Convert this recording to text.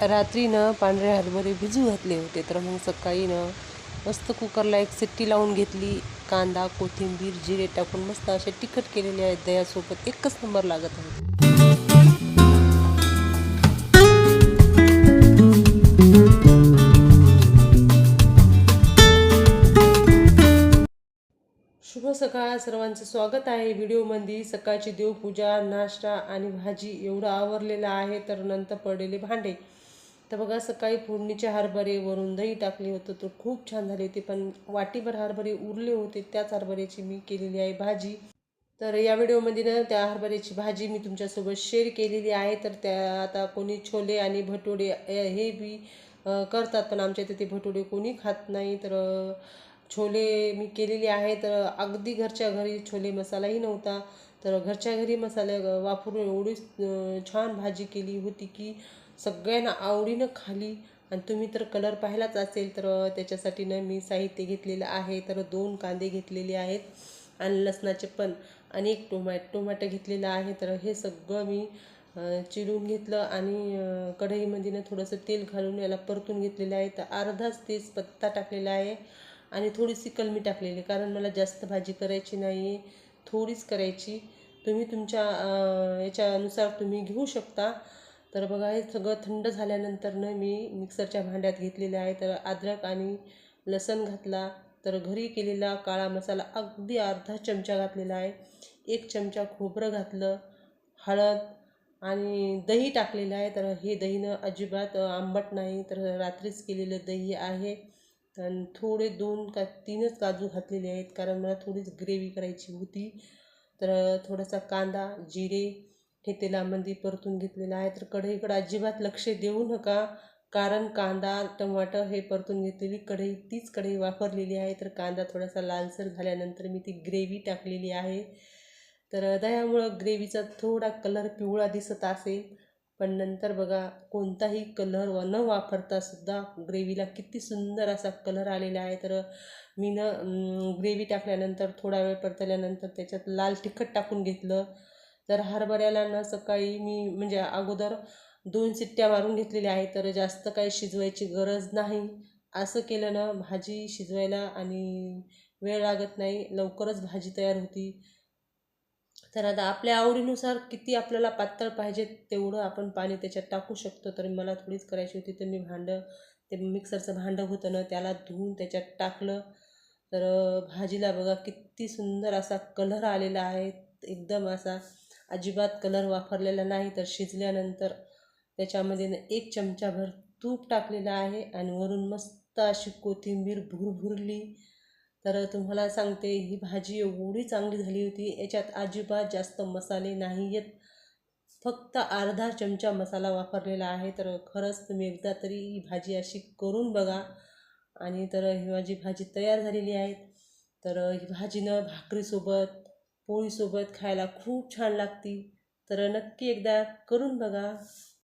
रात्रीनं पांढरे हरभरे भिजू घातले होते तर मग सकाळी ना मस्त कुकरला एक सिट्टी लावून घेतली कांदा कोथिंबीर जिरे टाकून मस्त असे तिखट केलेले आहेत दह्यासोबत एकच नंबर लागत आहे शुभ सकाळ सर्वांचं स्वागत आहे व्हिडिओमध्ये. सकाळची देवपूजा नाश्ता आणि भाजी एवढं आवरलेलं आहे तर नंतर पडलेले भांडे. तर बघा सकाळी फोडणीचे हरभरे वरून दही टाकले होतं तर खूप छान झाले होते. पण वाटीभर हरभरे उरले होते त्याच हरभऱ्याची मी केलेली आहे भाजी. तर या व्हिडिओमध्ये ना त्या हरभऱ्याची भाजी मी तुमच्यासोबत शेअर केलेली आहे. तर त्या आता कोणी छोले आणि भटोडे हे बी करतात पण आमच्या इथे ते भटोडे कोणी खात नाही. तर छोले मी केलेले आहे तर अगदी घरच्या घरी छोले मसालाही नव्हता. तर घरच्या घरी मसाले वापरून एवढी छान भाजी केली होती की सगळ्यांना आवडीनं खाली. आणि तुम्ही तर कलर पाहिलाच असेल तर त्याच्यासाठी ना मी साहित्य घेतलेलं आहे. तर दोन कांदे घेतलेले आहेत आणि लसणाचे पण. आणि एक टोमॅट टोमॅटो घेतलेलं आहे. तर हे सगळं मी चिरून घेतलं आणि कढईमध्ये ना थोडंसं तेल घालून याला परतून घेतलेलं आहे. तर अर्धाच तेजपत्ता टाकलेला आहे. आणि थोडीशी कलमी टाकलेली कारण मला जास्त भाजी करायची नाही आहे थोडीच करायची. तुम्ही तुमच्या याच्यानुसार तुम्ही घेऊ शकता. तर बघा हे सगळं थंड झाल्यानंतरनं मी मिक्सरच्या भांड्यात घेतलेले आहे. तर अद्रक आणि लसण घातला. तर घरी केलेला काळा मसाला अगदी अर्धा चमचा घातलेला आहे. एक चमचा खोबरं घातलं हळद आणि दही टाकलेलं आहे. तर हे दहीनं अजिबात आंबट नाही. तर रात्रीच केलेलं दही आहे. आणि थोडे दोन का तीनच काजू घातलेले आहेत कारण मला थोडीच ग्रेव्ही करायची होती. तर थोडासा कांदा जिरे हे तेलामध्ये परतून घेतलेलं आहे. तर कढईकडं अजिबात लक्ष देऊ नका कारण कांदा टमाटर हे परतून घेतलेली कढई तीच कढई वापरलेली आहे. तर कांदा थोडासा लालसर झाल्यानंतर मी ती ग्रेव्ही टाकलेली आहे. तर दह्यामुळं ग्रेव्हीचा थोडा कलर पिवळा दिसत असेल. पण नंतर बघा कोणताही कलर व न वापरता सुद्धा ग्रेव्हीला किती सुंदर असा कलर आलेला आहे. तर मी न ग्रेव्ही टाकल्यानंतर थोडा वेळ परतल्यानंतर त्याच्यात लाल तिखट टाकून घेतलं. तर हरभऱ्याला न सकाळी मी म्हणजे अगोदर दोन सिट्ट्या मारून घेतलेल्या आहेत. तर जास्त काही शिजवायची गरज नाही. असं केलं ना भाजी शिजवायला आणि वेळ लागत नाही. लवकरच भाजी तयार होती. तर आता आपल्या आवडीनुसार किती आपल्याला पातळ पाहिजे तेवढं आपण पाणी त्याच्यात टाकू शकतो. तर मला थोडीच करायची होती तर मी भांडं ते मिक्सरचं भांडं होतं ना त्याला धुवून त्याच्यात टाकलं. तर भाजीला बघा किती सुंदर असा कलर आलेला आहे एकदम असा अजिबात कलर वापरलेला नाही. तर शिजल्यानंतर त्याच्यामध्ये एक चमचाभर तूप टाकलेलं आहे आणि वरून मस्त अशी कोथिंबीर भुरभुरली. तर तुम्हाला सांगते ही भाजी एवढी चांगली झाली होती याच्यात अजिबात जास्त मसाले नाही आहेत फक्त अर्धा चमचा मसाला वापरलेला आहे. तर खरंच तुम्ही एकदा तरी ही भाजी अशी करून बघा. आणि तर ही माझी भाजी तयार झालेली आहे. तर ही भाजीनं भाकरीसोबत पोळीसोबत खायला खूप छान लागती. तर नक्की एकदा करून बघा.